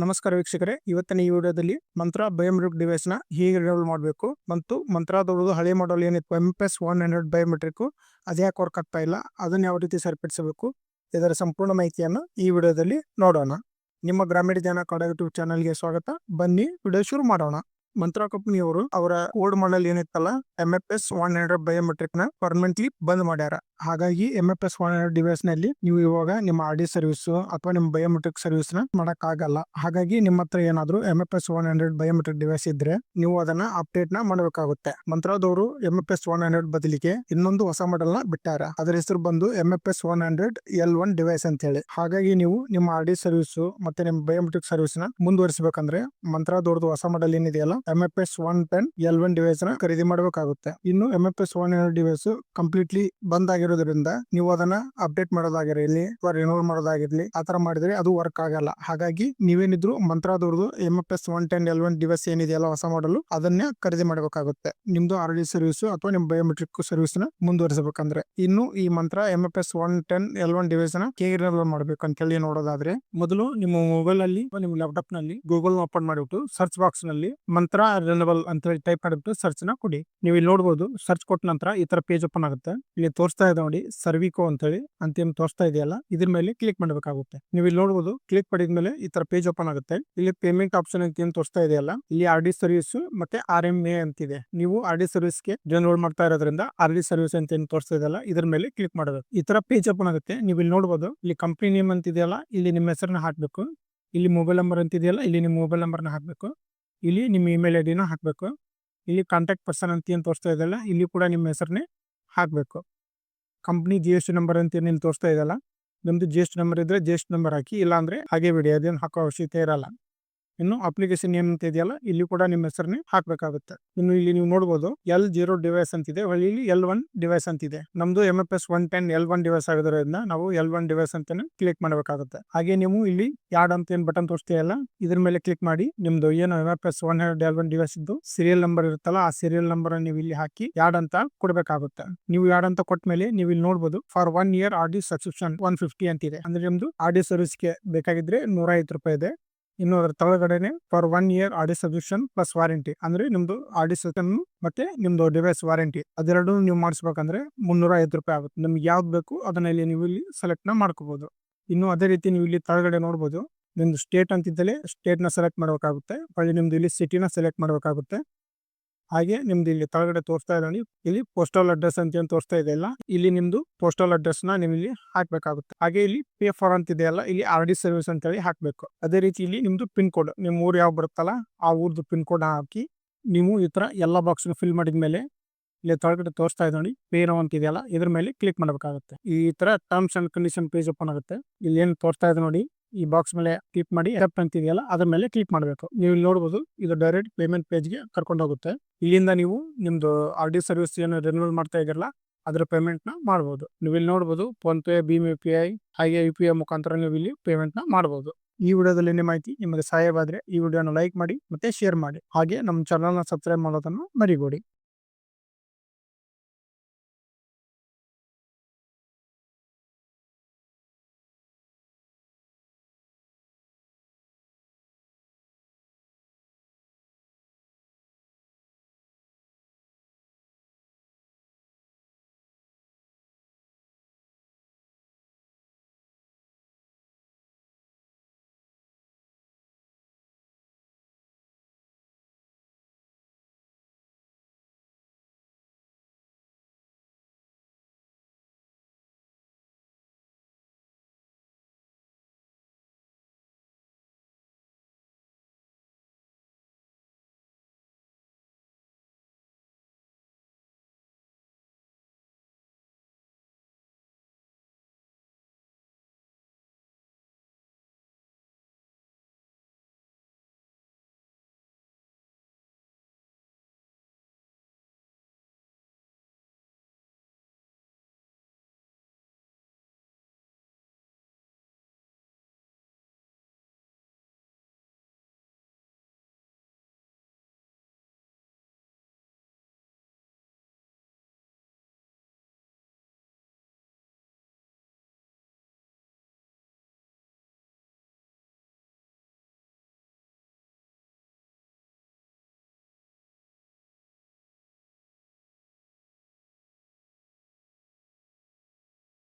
ನಮಸ್ಕಾರ ವೀಕ್ಷಕರೇ. ಇವತ್ತಿನ ಈ ವಿಡಿಯೋದಲ್ಲಿ ಮಂತ್ರ ಬಯೋಮೆಟ್ರಿಕ್ ಡಿವೈಸ್ನ ಹೇಗೆ ರಿನೋಲ್ ಮಾಡಬೇಕು ಮತ್ತು ಮಂತ್ರದವ್ರದ್ದು ಹಳೆ ಮಾಡಲ್ ಏನಿತ್ತು M S one hundred biometric ಅದೇ ಯಾಕೆ ವರ್ಕ್ ಆಗ್ತಾ ಇಲ್ಲ, ಅದನ್ನ ಯಾವ ರೀತಿ ಸರಿಪಡಿಸಬೇಕು, ಇದರ ಸಂಪೂರ್ಣ ಮಾಹಿತಿಯನ್ನು ಈ ವಿಡಿಯೋದಲ್ಲಿ ನೋಡೋಣ. ನಿಮ್ಮ ಗ್ರಾಮೀಣ ಜನ ಕನ್ನಡ ಯೂಟ್ಯೂಬ್ ಚಾನಲ್ಗೆ ಸ್ವಾಗತ. ಬನ್ನಿ, ವಿಡಿಯೋ ಶುರು ಮಾಡೋಣ. ಮಂತ್ರ ಕಂಪನಿಯವರು ಅವರ old model ಏನಿತ್ತಲ್ಲ M F S one hundred ಬಯೋಮೆಟ್ರಿಕ್ನ permanently ಬಂದ್ ಮಾಡ್ಯಾರ. ಹಾಗಾಗಿ ಎಂ ಎಫ್ ಎಸ್ ಒನ್ ಡಿವೈಸ್ನಲ್ಲಿ ನೀವು ಇವಾಗ ನಿಮ್ಮ ಆರ್ ಡಿ ಸರ್ವಿಸ್ ಅಥವಾ ನಿಮ್ಮ ಬಯೋಮೆಟ್ರಿಕ್ ಸರ್ವಿಸ್ನ ಮಾಡಕ್ ಆಗಲ್ಲ ಹಾಗಾಗಿ ನಿಮ್ಮ ಹತ್ರ ಏನಾದ್ರು M F S one hundred biometric device ಇದ್ರೆ ನೀವು ಅದನ್ನ ಅಪ್ಡೇಟ್ನ ಮಾಡಬೇಕಾಗುತ್ತೆ. ಮಂತ್ರದವರು M F S one hundred ಬದಲಿಗೆ ಇನ್ನೊಂದು ಹೊಸ ಮಾಡೆಲ್ನ ಬಿಟ್ಟಾರ. ಅದರ ಹೆಸರು ಬಂದು M F S one hundred L one device ಅಂತ ಹೇಳಿ ಹಾಗಾಗಿ ನೀವು ನಿಮ್ಮ ಆರ್ ಡಿ ಸರ್ವಿಸ್ ಮತ್ತೆ ನಿಮ್ಮ ಬಯೋಮೆಟ್ರಿಕ್ ಸರ್ವಿಸ್ನ ಮುಂದುವರಿಸಬೇಕಂದ್ರೆ ಮಂತ್ರದವ್ರದ್ದು ಹೊಸ ಮಾಡೆಲ್ ಏನಿದೆಯಲ್ಲ M F S one ten L one ಡಿವೈಸ್ನ ಖರೀದಿ ಮಾಡಬೇಕಾಗುತ್ತೆ. ಇನ್ನು M F S one hundred device completely ಬಂದ್ ಆಗಿರೋದ್ರಿಂದ ನೀವು ಅದನ್ನ ಅಪ್ಡೇಟ್ ಮಾಡೋದಾಗಿರಲಿ ಅಥವಾ ರಿನೋಲ್ ಮಾಡೋದಾಗಿರ್ಲಿ ಆತರ ಮಾಡಿದ್ರೆ ಅದು ವರ್ಕ್ ಆಗಲ್ಲ. ಹಾಗಾಗಿ ನೀವೇನಿದ್ರು ಮಂತ್ರದವ್ರದ್ದು M F S one ten L device ಏನಿದೆಯಲ್ಲ ಹೊಸ ಮಾಡಲು ಅದನ್ನೇ ಖರೀದಿ ಮಾಡಬೇಕಾಗುತ್ತೆ. ನಿಮ್ದು ಆರ್ ಡಿ ಸರ್ವಿಸ್ ಅಥವಾ ನಿಮ್ಮ ಬಯೋಮೆಟ್ರಿಕ್ ಸರ್ವಿಸ್ನ ಮುಂದುವರಿಸಬೇಕಂದ್ರೆ. ಇನ್ನು ಈ Mantra M F S one ten L one ಡಿವೈಸ್ನ ಹೇಗೆ ರಿನೋಲ್ ಮಾಡಬೇಕು ಅಂತ ಹೇಳಿ ನೋಡೋದಾದ್ರೆ ಮೊದಲು ನಿಮ್ಮ ಮೊಬೈಲ್ ಅಲ್ಲಿ ನಿಮ್ಮ ಲ್ಯಾಪ್ಟಾಪ್ನಲ್ಲಿ ಗೂಗಲ್ ಓಪನ್ ಮಾಡಿಬಿಟ್ಟು ಸರ್ಚ್ ಬಾಕ್ಸ್ನಲ್ಲಿ ಮಂತ್ರ ರಿನಬಲ್ ಅಂತ ಹೇಳಿ ಟೈಪ್ ಮಾಡಿಬಿಟ್ಟು ಸರ್ಚ್ನ ಕೊಡಿ. ನೀವು ಇಲ್ಲಿ ನೋಡಬಹುದು ಸರ್ಚ್ ಕೊಟ್ಟ ನಂತರ ಈ ತರ ಪೇಜ್ ಓಪನ್ ಆಗುತ್ತೆ. ಇಲ್ಲಿ ತೋರಿಸ್ತಾ ಇದೆ ನೋಡಿ ಸರ್ವಿಕೋ ಅಂತ ಹೇಳಿ ಅಂತ ಏನ್ ತೋರಿಸ್ತಾ ಇದೆಯಲ್ಲ, ಇದ್ರ ಮೇಲೆ ಕ್ಲಿಕ್ ಮಾಡಬೇಕಾಗುತ್ತೆ. ನೀವು ಇಲ್ಲಿ ನೋಡಬಹುದು ಕ್ಲಿಕ್ ಮಾಡಿದ್ಮೇಲೆ ಈ ತರ ಪೇಜ್ ಓಪನ್ ಆಗುತ್ತೆ. ಇಲ್ಲಿ ಪೇಮೆಂಟ್ ಆಪ್ಷನ್ ಅಂತ ಏನ್ ತೋರಿಸ್ತಾ ಇದೆಯಲ್ಲ, ಇಲ್ಲಿ ಆರ್ ಡಿ ಸರ್ವಿಸ್ ಮತ್ತೆ ಆರ್ ಎಂ ಎ ಅಂತಿದೆ. ನೀವು ಆರ್ ಡಿ ಸರ್ವಿಸ್ಗೆ ಡೌನ್ಲೋಡ್ ಮಾಡ್ತಾ ಇರೋದ್ರಿಂದ ಆರ್ ಡಿ ಸರ್ವಿಸ್ ಅಂತ ಏನ್ ತೋರಿಸ್ತಾ ಇದೆಯಲ್ಲ, ಇದ್ರ ಮೇಲೆ ಕ್ಲಿಕ್ ಮಾಡಬೇಕು. ಈ ತರ ಪೇಜ್ ಓಪನ್ ಆಗುತ್ತೆ. ನೀವು ಇಲ್ಲಿ ನೋಡಬಹುದು ಇಲ್ಲಿ ಕಂಪ್ನಿ ನೇಮ್ ಅಂತಿದೆಯಲ್ಲ ಇಲ್ಲಿ ನಿಮ್ಮ ಹೆಸರನ್ನ ಹಾಕ್ಬೇಕು. ಇಲ್ಲಿ ಮೊಬೈಲ್ ನಂಬರ್ ಅಂತಿದೆಯಲ್ಲ ಇಲ್ಲಿ ನಿಮ್ಮ ಮೊಬೈಲ್ ನಂಬರ್ನ ಹಾಕ್ಬೇಕು. ಇಲ್ಲಿ ನಿಮ್ಮ ಇಮೇಲ್ ಐ ಡಿನ ಹಾಕಬೇಕು. ಇಲ್ಲಿ ಕಾಂಟ್ಯಾಕ್ಟ್ ಪರ್ಸನ್ ಅಂತ ಏನು ತೋರಿಸ್ತಾ ಇದೆಯಲ್ಲ, ಇಲ್ಲಿ ಕೂಡ ನಿಮ್ಮ ಹೆಸರನ್ನೇ ಹಾಕಬೇಕು. Company G S T number ಅಂತ ಇಲ್ಲಿ ತೋರಿಸ್ತಾ ಇದೆಯಲ್ಲ? ನಿಮ್ಮದು ಜಿ ಎಸ್ ಟಿ ನಂಬರ್ ಇದ್ದರೆ ಜಿ ಎಸ್ ಟಿ ನಂಬರ್ ಹಾಕಿ, ಇಲ್ಲಾಂದರೆ ಹಾಗೆ ಬಿಡಿ ಅದೇನು ಹಾಕೋ ಅವಶ್ಯಕತೆ ಇರಲ್ಲ. ಇನ್ನು ಅಪ್ಲಿಕೇಶನ್ ಏನಂತ ಇದೆಯಲ್ಲ, ಇಲ್ಲಿ ಕೂಡ ನಿಮ್ಮ ಹೆಸರನ್ನೇ ಹಾಕಬೇಕಾಗುತ್ತೆ. ಇನ್ನು ಇಲ್ಲಿ ನೀವು ನೋಡಬಹುದು ಎಲ್ ಜೀರೋ ಡಿವೈಸ್ ಅಂತಿದೆ ಇಲ್ಲಿ ಎಲ್ ಒನ್ ಡಿವೈಸ್ ಅಂತಿದೆ ನಮ್ದು M F S one ten L one device ಆಗಿರೋದ್ರಿಂದ ನಾವು ಎಲ್ ಒನ್ ಡಿವೈಸ್ ಅಂತಾನೆ ಕ್ಲಿಕ್ ಮಾಡಬೇಕಾಗುತ್ತೆ. ಹಾಗೆ ನೀವು ಇಲ್ಲಿ ಯಾರ್ಡ್ ಅಂತ ಏನ್ ಬಟನ್ ತೋರಿಸ್ತೀಯಲ್ಲ, ಇದ್ರ ಮೇಲೆ ಕ್ಲಿಕ್ ಮಾಡಿ, ನಿಮ್ದು ಏನು M F S one hundred L one device ಇದ್ದು ಸೀರಿಯಲ್ ನಂಬರ್ ಇರುತ್ತಲ್ಲ, ಆ ಸೀರಿಯಲ್ ನಂಬರ್ ನೀವು ಇಲ್ಲಿ ಹಾಕಿ ಯಾರ್ಡ್ ಅಂತ ಕೊಡಬೇಕಾಗುತ್ತೆ. ನೀವು ಯಾರ್ಡ್ ಅಂತ ಕೊಟ್ಟ ಮೇಲೆ ನೀವು ಇಲ್ಲಿ ನೋಡಬಹುದು for one year R D subscription one fifty ಅಂತಿದೆ. ಅಂದ್ರೆ ನಿಮ್ದು ಆರ್ ಡಿ ಸರ್ವಿಸ್ಗೆ ಬೇಕಾಗಿದ್ರೆ ನೂರ ಐವತ್ತು ರೂಪಾಯಿ ಇದೆ. ಇನ್ನು ಅದರ ತಳಗಡೆನೆ for one year R D subscription plus warranty ಅಂದ್ರೆ ನಿಮ್ದು ಆಡಿ ಸಬ್ಸ್ಕ್ರಿಪ್ಷನ್ ಮತ್ತೆ ನಿಮ್ದು ಡಿವೈಸ್ ವಾರಂಟಿ ಅದೆರಡು ನೀವು ಮಾಡಿಸ್ಬೇಕಂದ್ರೆ ಮುನ್ನೂರ ಐವತ್ತು ರೂಪಾಯಿ ಆಗುತ್ತೆ. ನಿಮ್ಗೆ ಯಾವ್ದು ಬೇಕು ಅದನ್ನ ಇಲ್ಲಿ ನೀವು ಇಲ್ಲಿ ಸೆಲೆಕ್ಟ್ನ ಮಾಡ್ಕೋಬಹುದು ಇನ್ನು ಅದೇ ರೀತಿ ನೀವು ಇಲ್ಲಿ ತಳಗಡೆ ನೋಡಬಹುದು ನಿಮ್ದು ಸ್ಟೇಟ್ ಅಂತಿದ್ದಲ್ಲಿ ಸ್ಟೇಟ್ನ ಸೆಲೆಕ್ಟ್ ಮಾಡಬೇಕಾಗುತ್ತೆ. ಹೊಳ್ಳಿ ನಿಮ್ದು ಇಲ್ಲಿ ಸಿಟಿನ ಸೆಲೆಕ್ಟ್ ಮಾಡಬೇಕಾಗುತ್ತೆ. ಹಾಗೆ ನಿಮ್ದು ಇಲ್ಲಿ ತಳಗಡೆ ತೋರಿಸ್ತಾ ಇದ್ದಾನೆ ಇಲ್ಲಿ ಪೋಸ್ಟಲ್ ಅಡ್ರೆಸ್ ಅಂತ ಏನು ತೋರಿಸ್ತಾ ಇದೆಯಲ್ಲ ಇಲ್ಲಿ ನಿಮ್ದು ಪೋಸ್ಟಲ್ ಅಡ್ರೆಸ್ನ ನೀವು ಇಲ್ಲಿ ಹಾಕ್ಬೇಕಾಗುತ್ತೆ. ಹಾಗೆ ಇಲ್ಲಿ ಪೇ ಫಾರ್ ಅಂತ ಇದೆಯಲ್ಲ ಇಲ್ಲಿ ಆರ್ ಡಿ ಸರ್ವಿಸ್ ಅಂತ ಹೇಳಿ ಹಾಕ್ಬೇಕು. ಅದೇ ರೀತಿ ಇಲ್ಲಿ ನಿಮ್ದು ಪಿನ್ ಕೋಡ್ ನಿಮ್ ಊರು ಯಾವ ಬರುತ್ತಲ್ಲ, ಆ ಊರ್ದು ಪಿನ್ ಕೋಡ್ ಹಾಕಿ ನೀವು ಈ ತರ ಎಲ್ಲ ಬಾಕ್ಸ್ ಫಿಲ್ ಮಾಡಿದ ಮೇಲೆ ಇಲ್ಲಿ ತಳಗಡೆ ತೋರಿಸ್ತಾ ಇದ್ದಾನೆ ಪೇ ನೋ ಅಂತ ಇದೆಯಲ್ಲ ಇದ್ರ ಮೇಲೆ ಕ್ಲಿಕ್ ಮಾಡಬೇಕಾಗುತ್ತೆ. ಈ ತರ terms and condition page open ಆಗುತ್ತೆ. ಇಲ್ಲಿ ಏನು ತೋರಿಸ್ತಾ ಇದೆ ನೋಡಿ. ಈ ಬಾಕ್ಸ್ ಮೇಲೆ ಕ್ಲಿಕ್ ಮಾಡಿ ಎಕ್ಸೆಪ್ಟ್ ಅಂತಿದೆಯಲ್ಲ, ಅದ್ರ ಮೇಲೆ ಕ್ಲಿಕ್ ಮಾಡಬೇಕು. ನೀವು ಇಲ್ಲಿ ನೋಡಬಹುದು ಇದು ಡೈರೆಕ್ಟ್ ಪೇಮೆಂಟ್ ಪೇಜ್ಗೆ ಕರ್ಕೊಂಡು ಹೋಗುತ್ತೆ. ಇಲ್ಲಿಂದ ನೀವು ನಿಮ್ದು ಆರ್ ಡಿ ಸರ್ವಿಸ್ ಏನು ರಿನ್ಯೂವಲ್ ಮಾಡ್ತಾ ಇದ್ದೀರಲ್ಲ, ಅದರ ಪೇಮೆಂಟ್ ಮಾಡ್ಬೋದು. ನೀವು ಇಲ್ಲಿ ನೋಡಬಹುದು ಫೋನ್ ಪೇ ಭೀಮ್ ಯು ಪಿ ಐ ಹಾಗೆ ಯು ಪಿ ಐ ಮುಖಾಂತರ ನೀವು ಇಲ್ಲಿ ಪೇಮೆಂಟ್ನ ಮಾಡಬಹುದು ಈ ವಿಡಿಯೋದಲ್ಲಿ ಮಾಹಿತಿ ನಿಮಗೆ ಸಹಾಯವಾದ್ರೆ ಈ ವಿಡಿಯೋನ ಲೈಕ್ ಮಾಡಿ ಮತ್ತೆ ಶೇರ್ ಮಾಡಿ. ಹಾಗೆ ನಮ್ಮ ಚಾನಲ್ನ ಸಬ್ಸ್ಕ್ರೈಬ್ ಮಾಡೋದನ್ನು ಮರಿಬೇಡಿ.